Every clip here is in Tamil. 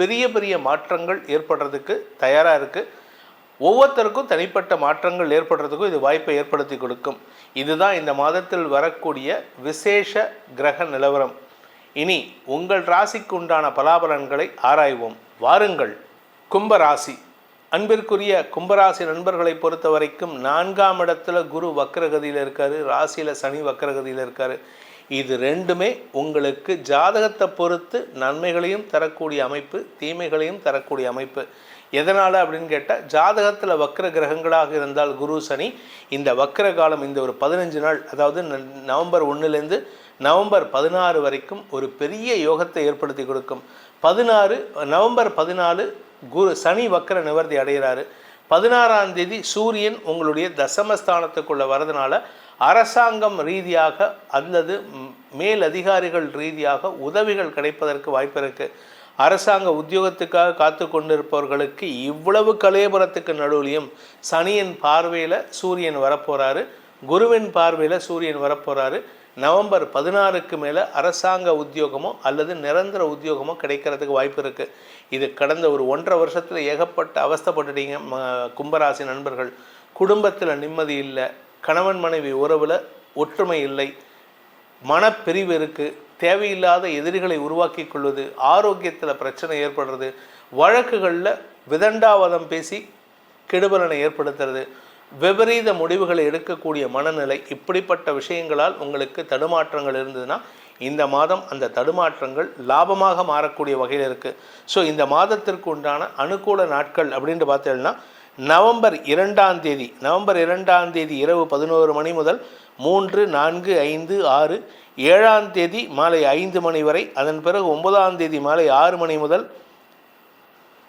பெரிய பெரிய மாற்றங்கள் ஏற்படுறதுக்கு தயாராக இருக்குது ஒவ்வொருத்தருக்கும் தனிப்பட்ட மாற்றங்கள் ஏற்படுறதுக்கும் இது வாய்ப்பை ஏற்படுத்தி கொடுக்கும். இதுதான் இந்த மாதத்தில் வரக்கூடிய விசேஷ கிரக நிலவரம். இனி உங்கள் ராசிக்கு உண்டான பலாபலன்களை ஆராய்வோம். வாருங்கள். கும்பராசி. அன்பிற்குரிய கும்பராசி நண்பர்களை பொறுத்த வரைக்கும் நான்காம் இடத்துல குரு வக்கரகதியில் இருக்காரு. ராசியில் சனி வக்கரகதியில் இருக்காரு. இது ரெண்டுமே உங்களுக்கு ஜாதகத்தை பொறுத்து நன்மைகளையும் தரக்கூடிய அமைப்பு தீமைகளையும் தரக்கூடிய அமைப்பு. எதனால் அப்படின்னு கேட்டால் ஜாதகத்தில் வக்ர கிரகங்களாக இருந்தால் குரு சனி இந்த வக்ர காலம் இந்த ஒரு பதினஞ்சு நாள் அதாவது ந- நவம்பர் ஒன்றுலேருந்து நவம்பர் பதினாறு வரைக்கும் ஒரு பெரிய யோகத்தை ஏற்படுத்தி கொடுக்கும். பதினாறு நவம்பர் பதினாலு குரு சனி வக்ர நிவர்த்தி அடைகிறாரு பதினாறாம் தேதி சூரியன் உங்களுடைய தசமஸ்தானத்துக்குள்ளே வரதுனால அரசாங்கம் ரீதியாக அல்லது மேலதிகாரிகள் மேல் அதிகாரிகள் ரீதியாக உதவிகள் கிடைப்பதற்கு வாய்ப்பு இருக்குது அரசாங்க உத்தியோகத்துக்காக காத்து கொண்டிருப்பவர்களுக்கு இவ்வளவு கலேபுரத்துக்கு நடுவிலையும் சனியின் பார்வையில் சூரியன் வரப்போகிறாரு குருவின் பார்வையில் சூரியன் வரப்போகிறாரு நவம்பர் பதினாறுக்கு மேலே அரசாங்க உத்தியோகமோ அல்லது நிரந்தர உத்தியோகமோ கிடைக்கிறதுக்கு வாய்ப்பு இருக்குது இது கடந்த ஒரு ஒன்றரை வருஷத்தில் ஏகப்பட்ட அவஸ்தப்பட்டுட்டீங்க ம கும்பராசி நண்பர்கள். குடும்பத்தில் நிம்மதி இல்லை. கணவன் மனைவி உறவில் ஒற்றுமை இல்லை. மனப்பிரிவு இருக்குது தேவையில்லாத எதிரிகளை உருவாக்கி கொள்வது ஆரோக்கியத்தில் பிரச்சனை ஏற்படுறது வழக்குகளில் விதண்டாவாதம் பேசி கெடுபலனை ஏற்படுத்துறது. விபரீத முடிவுகளை எடுக்கக்கூடிய மனநிலை இப்படிப்பட்ட விஷயங்களால் உங்களுக்கு தடுமாற்றங்கள் இருந்ததுன்னா இந்த மாதம் அந்த தடுமாற்றங்கள் லாபமாக மாறக்கூடிய வகையில் இருக்குது ஸோ இந்த மாதத்திற்கு உண்டான அனுகூல நாட்கள் அப்படின்ட்டு பார்த்தீங்கன்னா நவம்பர் இரண்டாம் தேதி நவம்பர் இரண்டாம் தேதி இரவு பதினோரு மணி முதல் மூன்று நான்கு ஐந்து ஆறு ஏழாம் தேதி மாலை ஐந்து மணி வரை அதன் பிறகு ஒன்பதாம் தேதி மாலை ஆறு மணி முதல்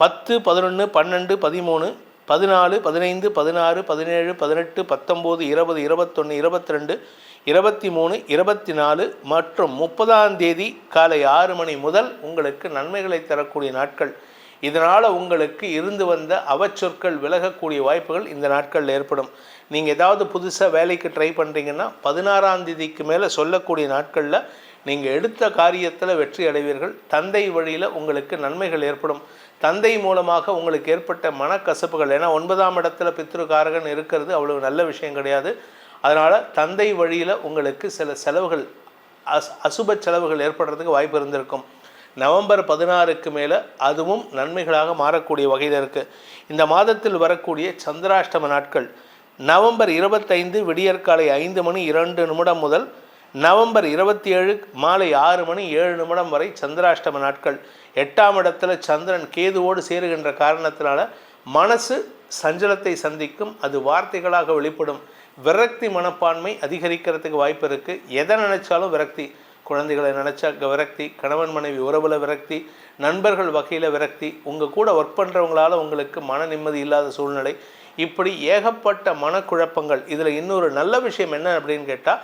பத்து பதினொன்று பன்னெண்டு பதிமூணு பதினாலு பதினைந்து பதினாறு பதினேழு பதினெட்டு பத்தொம்போது இருபது இருபத்தொன்று இருபத்தி ரெண்டு இருபத்தி மூணு இருபத்தி நாலு மற்றும் முப்பதாம் தேதி காலை ஆறு மணி முதல் உங்களுக்கு நன்மைகளை தரக்கூடிய நாட்கள். இதனால் உங்களுக்கு இருந்து வந்த அவச்சொற்கள் விலகக்கூடிய வாய்ப்புகள் இந்த நாட்களில் ஏற்படும். நீங்கள் ஏதாவது புதுசாக வேலைக்கு ட்ரை பண்ணுறீங்கன்னா பதினாறாம் தேதிக்கு மேலே சொல்லக்கூடிய நாட்களில் நீங்கள் எடுத்த காரியத்தில் வெற்றி அடைவீர்கள். தந்தை வழியில் உங்களுக்கு நன்மைகள் ஏற்படும். தந்தை மூலமாக உங்களுக்கு ஏற்பட்ட மனக்கசப்புகள் ஏன்னா ஒன்பதாம் இடத்துல பித்ருக்காரகன் இருக்கிறது அவ்வளவு நல்ல விஷயம் கிடையாது. அதனால் தந்தை வழியில் உங்களுக்கு சில செலவுகள் அஸ் அசுப செலவுகள் ஏற்படுறதுக்கு வாய்ப்பு இருந்திருக்கும். நவம்பர் பதினாறுக்கு மேலே அதுவும் நன்மைகளாக மாறக்கூடிய வகையில் இருக்குது இந்த மாதத்தில் வரக்கூடிய சந்திராஷ்டம நாட்கள் நவம்பர் இருபத்தைந்து விடியற்காலை ஐந்து மணி இரண்டு நிமிடம் முதல் நவம்பர் இருபத்தி ஏழு மாலை ஆறு மணி ஏழு நிமிடம் வரை சந்திராஷ்டம நாட்கள். எட்டாம் இடத்துல சந்திரன் கேதுவோடு சேருகின்ற காரணத்தினால மனசு சஞ்சலத்தை சந்திக்கும் அது வார்த்தைகளாக வெளிப்படும். விரக்தி மனப்பான்மை அதிகரிக்கிறதுக்கு வாய்ப்பு இருக்குது எதை நினைச்சாலும் விரக்தி. குழந்தைகளை நினச்சா விரக்தி கணவன் மனைவி உறவில் விரக்தி நண்பர்கள் வகையில் விரக்தி உங்கள் கூட ஒர்க் பண்ணுறவங்களால உங்களுக்கு மன நிம்மதி இல்லாத சூழ்நிலை. இப்படி ஏகப்பட்ட மனக்குழப்பங்கள். இதில் இன்னொரு நல்ல விஷயம் என்ன அப்படின்னு கேட்டால்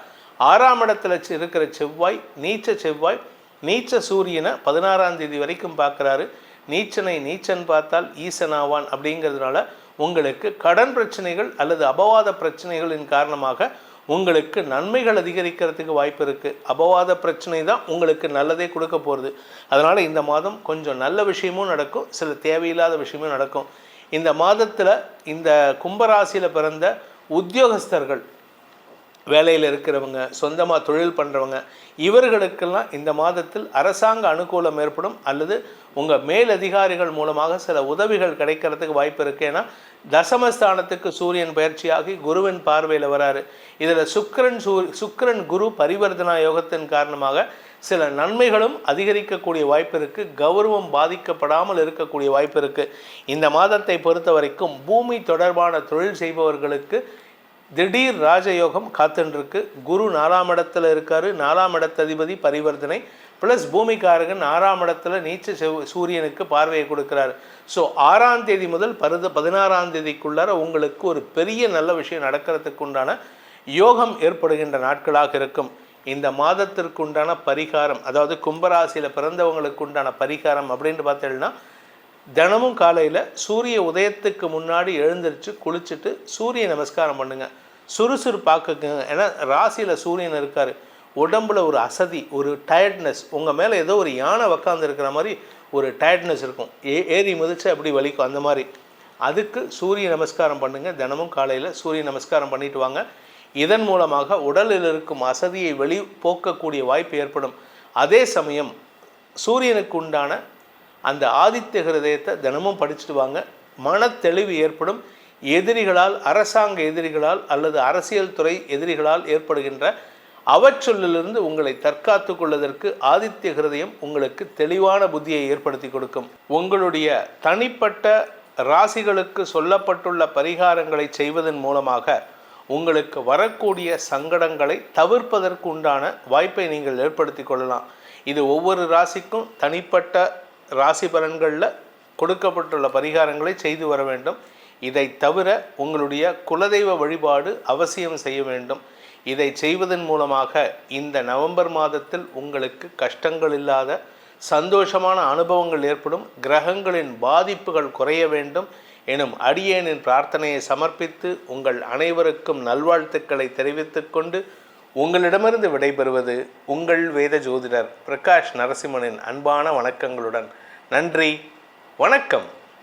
ஆறாம் இடத்துல இருக்கிற செவ்வாய் நீச்ச செவ்வாய் நீச்ச சூரியனை பதினாறாம் தேதி வரைக்கும் பார்க்குறாரு. நீச்சனை நீச்சன் பார்த்தால் ஈசனாவான் அப்படிங்கிறதுனால உங்களுக்கு கடன் பிரச்சனைகள் அல்லது அபவாத பிரச்சனைகளின் காரணமாக உங்களுக்கு நன்மைகள் அதிகரிக்கிறதுக்கு வாய்ப்பு இருக்குது அபவாத பிரச்சனை தான் உங்களுக்கு நல்லதே கொடுக்க போகிறது அதனால் இந்த மாதம் கொஞ்சம் நல்ல விஷயமும் நடக்கும். சில தேவையில்லாத விஷயமும் நடக்கும். இந்த மாதத்தில் இந்த கும்பராசியில் பிறந்த உத்தியோகஸ்தர்கள் வேலையில் இருக்கிறவங்க சொந்தமாக தொழில் பண்ணுறவங்க இவர்களுக்கெல்லாம் இந்த மாதத்தில் அரசாங்க அனுகூலம் ஏற்படும். அல்லது உங்கள் மேலதிகாரிகள் மூலமாக சில உதவிகள் கிடைக்கிறதுக்கு வாய்ப்பு இருக்குது ஏன்னா தசமஸ்தானத்துக்கு சூரியன் பயிற்சியாகி குருவின் பார்வையில் வராரு. இதில் சுக்கரன் சூ சுக்கரன் குரு பரிவர்த்தனா யோகத்தின் காரணமாக சில நன்மைகளும் அதிகரிக்கக்கூடிய வாய்ப்பு இருக்குது கௌரவம் பாதிக்கப்படாமல் இருக்கக்கூடிய வாய்ப்பு இருக்குது இந்த மாதத்தை பொறுத்த வரைக்கும் பூமி தொடர்பான தொழில் செய்பவர்களுக்கு திடீர் ராஜயோகம் காத்துன்றிருக்கு. குரு நாலாம் இடத்துல இருக்காரு. நாலாம் இடத்ததிபதி பரிவர்த்தனை ப்ளஸ் பூமிக்காரகன் ஆறாம் இடத்துல நீச்ச செவ்- சூரியனுக்கு பார்வையை கொடுக்குறாரு. ஸோ ஆறாம் தேதி முதல் பருத பதினாறாம் தேதிக்குள்ளார உங்களுக்கு ஒரு பெரிய நல்ல விஷயம் நடக்கிறதுக்கு உண்டான யோகம் ஏற்படுகின்ற நாட்களாக இருக்கும். இந்த மாதத்திற்கு உண்டான பரிகாரம் அதாவது கும்பராசியில் பிறந்தவங்களுக்கு உண்டான பரிகாரம் அப்படின்னு பார்த்தீங்கன்னா தினமும் காலையில் சூரிய உதயத்துக்கு முன்னாடி எழுந்திரிச்சு குளிச்சுட்டு சூரிய நமஸ்காரம் பண்ணுங்க. சுறுசுறுப்பாக்குங்க. ஏன்னா ராசியில் சூரியன் இருக்கார். உடம்புல ஒரு அசதி ஒரு டயர்ட்னஸ் உங்கள் மேலே ஏதோ ஒரு யானை உக்காந்து இருக்கிற மாதிரி ஒரு டயர்ட்னஸ் இருக்கும். ஏ ஏறி மிதிச்சு அப்படி வலிக்கும்? அந்த மாதிரி. அதுக்கு சூரிய நமஸ்காரம் பண்ணுங்கள் தினமும் காலையில் சூரிய நமஸ்காரம் பண்ணிட்டு வாங்க. இதன் மூலமாக உடலில் இருக்கும் அசதியை வெளி போக்கக்கூடிய வாய்ப்பு ஏற்படும். அதே சமயம் சூரியனுக்கு உண்டான அந்த ஆதித்ய ஹிருதயத்தை தினமும் படிச்சுட்டு வாங்க. மனத்தெளிவு ஏற்படும். எதிரிகளால் அரசாங்க எதிரிகளால் அல்லது அரசியல் துறை எதிரிகளால் ஏற்படுகின்ற அவச்சொல்லிலிருந்து உங்களை தற்காத்து கொள்வதற்கு ஆதித்ய ஹிருதயம் உங்களுக்கு தெளிவான புத்தியை ஏற்படுத்தி கொடுக்கும். உங்களுடைய தனிப்பட்ட ராசிகளுக்கு சொல்லப்பட்டுள்ள பரிகாரங்களை செய்வதன் மூலமாக உங்களுக்கு வரக்கூடிய சங்கடங்களை தவிர்ப்பதற்கு உண்டான வாய்ப்பை நீங்கள் ஏற்படுத்தி கொள்ளலாம். இது ஒவ்வொரு ராசிக்கும் தனிப்பட்ட ராசி பலன்களில் கொடுக்கப்பட்டுள்ள பரிகாரங்களை செய்து வர வேண்டும். இதை தவிர உங்களுடைய குலதெய்வ வழிபாடு அவசியம் செய்ய வேண்டும். இதை செய்வதன் மூலமாக இந்த நவம்பர் மாதத்தில் உங்களுக்கு கஷ்டங்கள் இல்லாத சந்தோஷமான அனுபவங்கள் ஏற்படும் கிரகங்களின் பாதிப்புகள் குறைய வேண்டும் எனும் அடியேனின் பிரார்த்தனையை சமர்ப்பித்து உங்கள் அனைவருக்கும் நல்வாழ்த்துக்களை தெரிவித்துக் கொண்டு உங்களிடமிருந்து விடைபெறுவது உங்கள் வேத ஜோதிடர் பிரகாஷ் நரசிம்மனின் அன்பான வணக்கங்களுடன். நன்றி. வணக்கம்.